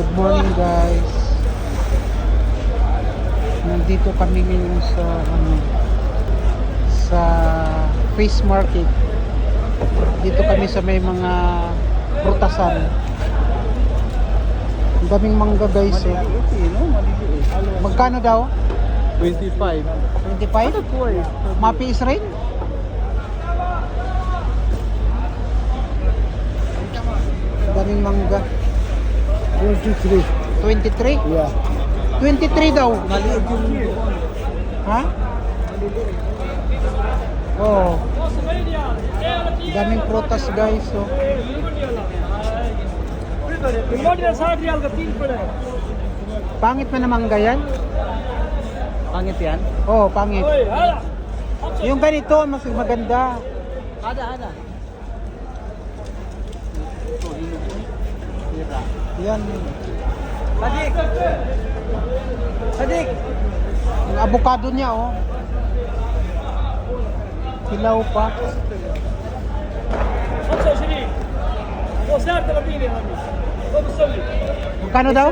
Good morning guys. Nandito kami ngayon sa ano sa fish market. Dito kami sa may mga prutasan. Ang daming mangga guys. Eh. Magkano daw? 25. 25? Mapis rin? Ang daming mangga. 23. 23? Yeah. 23 daw. Maliit yung... Ha? Oo. Oh. Daming protas guys. So. Pangit na naman yan? Pangit yan? Oo, oh, pangit. Yung ganito, mas maganda. Ada, ada. Yan. Sadik! Sadik! Yung avocado niya, oh. Hilaw pa. 25 وسعر 30 يا حبيبي هو بتسوي Magkano daw?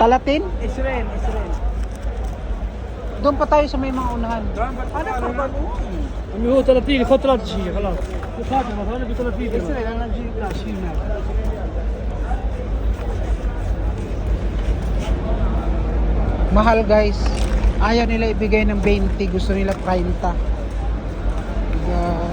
Talatin? Isren, Isren. Doon pa tayo sa may mga unahan. Ano pa ba mo? عمي هو 30 خذ 3 شيء خلاص وخاتم مثلا ب 30 Isren, ang nag-jeep mahal guys. Ayaw nila ibigay ng 20 gusto nila 30. Uh,